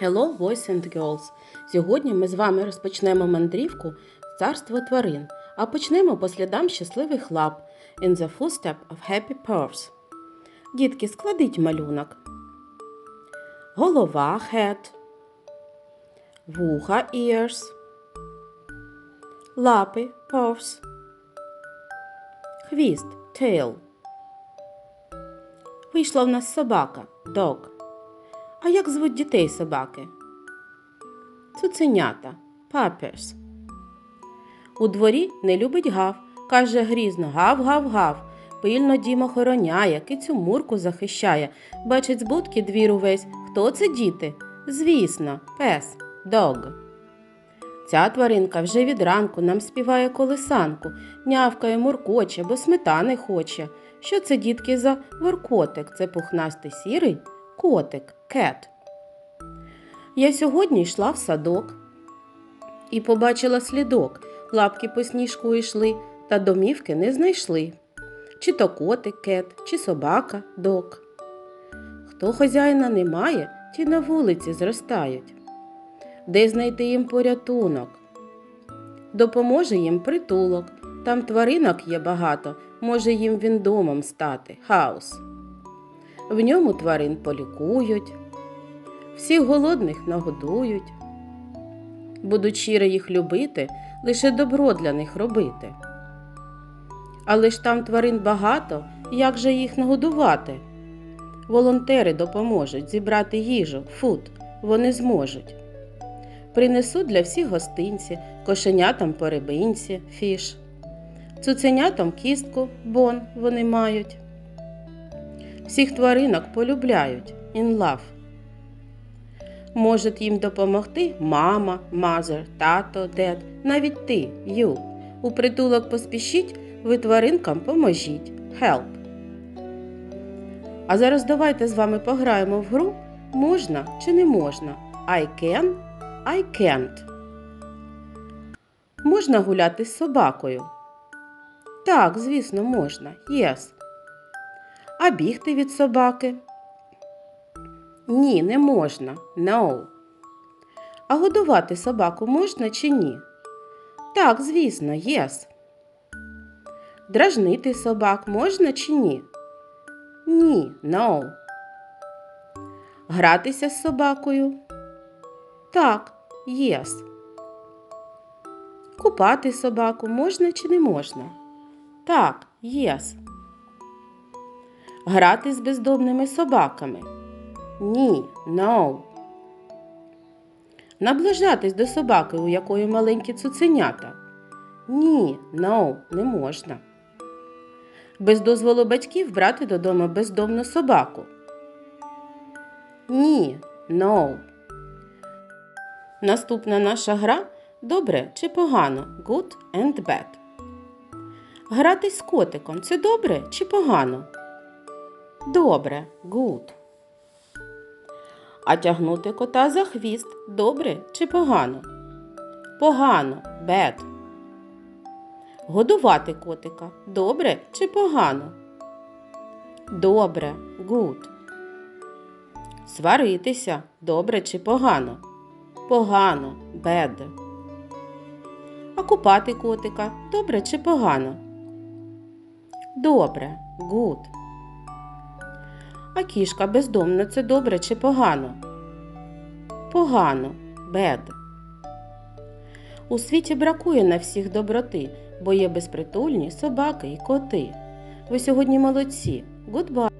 Hello, boys and girls! Сьогодні ми з вами розпочнемо мандрівку в царство тварин, а почнемо по слідам щасливих лап In the footstep of happy paws. Дітки, складіть малюнок. Голова head. Вуха ears. Лапи paws. Хвіст tail. Вийшла в нас собака dog. А як звуть дітей собаки? Цуценята паперс. У дворі не любить гав, каже грізно гав-гав-гав. Пильно дім охороняє, кицю мурку захищає. Бачить з будки двір увесь. Хто це діти? Звісно, пес, дог. Ця тваринка вже від ранку нам співає колисанку, нявкає, муркоче, бо сметани хоче. Що це, дітки, за воркотик? Це пухнастий сірий котик, кет. Я сьогодні йшла в садок і побачила слідок. Лапки по сніжку йшли, та домівки не знайшли. Чи то котик кет, чи собака док. Хто хазяїна не має, ті на вулиці зростають. Де знайти їм порятунок? Допоможе їм притулок. Там тваринок є багато, може їм він домом стати, хаус. В ньому тварин полікують, всіх голодних нагодують. Будуть щиро їх любити, лише добро для них робити. Але ж там тварин багато, як же їх нагодувати? Волонтери допоможуть зібрати їжу, фуд, вони зможуть. Принесуть для всіх гостинці, кошенятам по рибинці, фіш, цуценятам кістку, бон вони мають. Всіх тваринок полюбляють in love. Може їм допомогти мама, мазер, тато, дед, навіть ти, ю. У притулок поспішіть, ви тваринкам поможіть. Help. А зараз давайте з вами пограємо в гру можна чи не можна. I can, I can't. Можна гуляти з собакою? Так, звісно, можна. Yes. А бігти від собаки? Ні, не можна. No. А годувати собаку можна чи ні? Так, звісно, yes. Дражнити собак можна чи ні? Ні, no. Гратися з собакою? Так, yes. Купати собаку можна чи не можна? Так, yes. Грати з бездомними собаками? Ні, no. Наближатись до собаки, у якої маленькі цуценята? Ні, no, не можна. Без дозволу батьків брати додому бездомну собаку? Ні, no. Наступна наша гра добре чи погано? Good and bad. Гратись з котиком це добре чи погано? Добре, good. А тягнути кота за хвіст добре чи погано? Погано, bad. Годувати котика добре чи погано? Добре, good. Сваритися добре чи погано? Погано, bad. А купати котика добре чи погано? Добре, good. А кішка бездомна це добре чи погано? Погано, бед. У світі бракує на всіх доброти, бо є безпритульні собаки і коти. Ви сьогодні молодці. Goodbye!